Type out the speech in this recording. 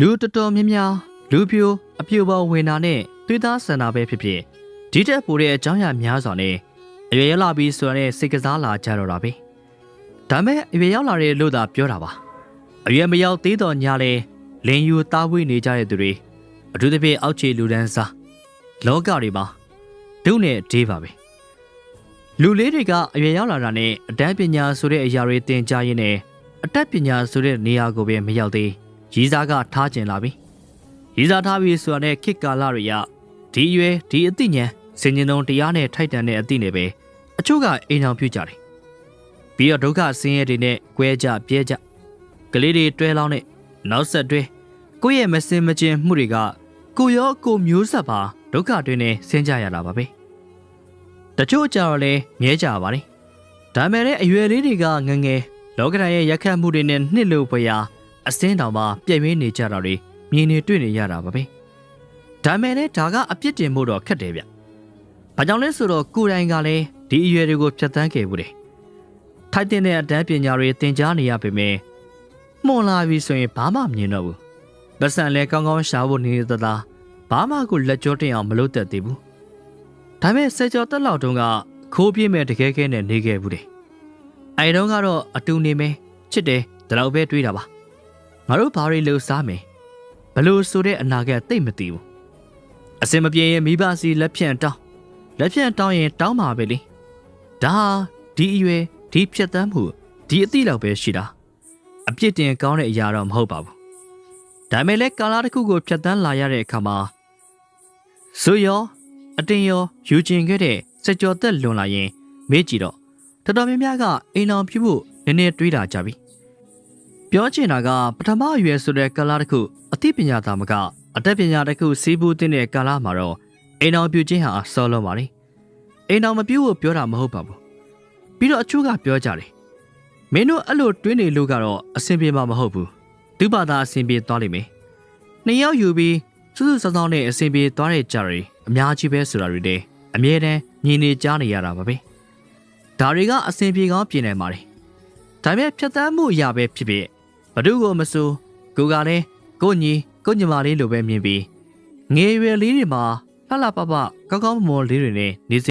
လူတော်တော်များများလူပြိုအပြိုပေါ်ဝင်တာနဲ့သွေးသားဆန္ဒပဲဖြစ်ဖြစ်ဒီတက်ပိုတဲ့အကြောင်းအရာများစွာနဲ့အရွယ်ရောက်လာပြီးဆိုရတဲ့စိတ်ကစားလာကြတော့တာပဲဒါမဲ့အရွယ်ရောက်လာတဲ့လို့သာပြောတာပါအရွယ်မရောက်သေးတော့ညာလဲလင်ယူသားဝေးနေကြတဲ့သူတွေအထူးသဖြင့်အောက်ခြေလူဒန်းစားလောကတွေမှာဒုနဲ့ဒေးပါပဲလူလေးတွေကအရွယ်ရောက်လာတာနဲ့အတန်းပညာဆိုတဲ့အရာတွေသင်ကြားရင်းနဲ့အတတ်ပညာဆိုတဲ့နေရာကိုပဲမရောက်သေး ရည်စားကထားကျင်လာပြီရည်စားထားပြီဆိုတာနဲ့ခေတ်ကာလတွေရဒီအရွယ်ဒီအသိဉာဏ်စင်ကျင်တုံတရားနဲ့ထိုက်တန်တဲ့အသိနဲ့ပဲအချို့ကအိမ်အောင်ပြုကြတယ်ပြီးတော့ဒုက္ခဆင်းရဲတွေနဲ့꿰ကြပြဲကြကလေးတွေတွဲလောင်းနဲ့နောက်ဆက်တွဲကိုယ့်ရဲ့မစင်မကျင်မှုတွေကကိုရောကိုမျိုးဆက်ပါဒုက္ခတွေနဲ့ဆင်းကြရတာပါပဲတချို့ကြတော့လဲမြဲကြပါတယ်ဒါမဲ့လည်းအရွယ်လေးတွေကငငယ်လောကဓာတ်ရဲ့ရက်ခတ်မှုတွေနဲ့နှစ်လို့ပွေရာ အစင်းတောင်မှပြည့်ဝနေကြတာတွေမြင်နေတွေ့နေရတာပါပဲဒါမဲ့လည်းဒါကအပြစ်တင်မှုတော့ခက်တယ်ဗျဘာကြောင့်လဲဆိုတော့ကိုယ်တိုင်ကလည်းဒီအရွယ်တွေကိုဖြတ်သန်းခဲ့ဘူးတယ်ထိုက်တဲ့အတန်းပညာတွေသင်ကြားနေရပေမဲ့မှုန်လာပြီဆိုရင်ဘာမှမမြင်တော့ဘူးပတ်စံလဲကောင်းကောင်းရှာဖို့နေသလားဘာမှကိုလက်ကြောတင်အောင်မလုပ်တတ်သေးဘူးဒါပေမဲ့စေကျော်တက်လောက်တုန်းကခိုးပြင်းမဲ့တကယ်ကဲနဲ့နေခဲ့ဘူးတယ်အဲတုန်းကတော့အတူနေမယ်ချစ်တယ်ဒီလောက်ပဲတွေးတာပါ ငါတို့ဘာတွေလှူစားမယ်ဘလို့ဆိုတဲ့အနာဂတ်သိမ့်မသိဘူးအစင်မပြေရင်မိဘစီလက်ဖြန့်တောင်းလက်ဖြန့်တောင်းရင်တောင်းပါပဲလေဒါဟာဒီအရွယ်ဒီဖြတ်တန်းမှုဒီအသည့်လောက်ပဲရှိတာအပြစ်တင်ကောင်းတဲ့အရာတော့မဟုတ်ပါဘူးဒါမဲ့လည်းကာလာတစ်ခုကိုဖြတ်တန်းလာရတဲ့အခါမှာဆိုရောအတင်ရောယူကျင်ခဲ့တဲ့စကြတော်သက်လွန်လာရင်မေးကြည့်တော့တော်တော်များများကအိမ်အောင်ပြုဖို့နည်းနည်းတွေးတာကြပြီ ပြောချင်တာကပထမအရွယ်ဆိုတဲ့ကာလာတစ်ခုအသိပညာသာမကအတတ်ပညာတစ်ခုစီးပူးတင်တဲ့ကာလာမှာတော့အိမ်အောင်ပြုခြင်းဟာစောလုံးပါလေအိမ်အောင်မပြုဖို့ပြောတာမဟုတ်ပါဘူးပြီးတော့အချို့ကပြောကြတယ်မင်းတို့အဲ့လိုတွေးနေလို့ကတော့အဆင်ပြေမှာမဟုတ်ဘူးသူ့ဘာသာအဆင်ပြေသွားလိမ့်မယ်နှစ်ယောက်ယူပြီးစူးစူးစောင်းစောင်းနဲ့အဆင်ပြေသွားတဲ့ကြတွေအများကြီးပဲဆိုတာတွေတဲ့အမြဲတမ်းညင်နေကြားနေရတာပါပဲဒါတွေကအဆင်ပြေကောင်းပြင်နိုင်ပါတယ်ဒါပေမဲ့ဖြတ်သန်းမှုအရာပဲဖြစ်ဖြစ် ဘ누구ကိုမစိုးကိုကလည်းကိုညီကိုညီမလေးလိုပဲမြင်ပြီးငယ်ရွယ်လေးတွေမှာလှလှပပကောင်းကောင်းမွန်မွန်လေးတွေနဲ့နေ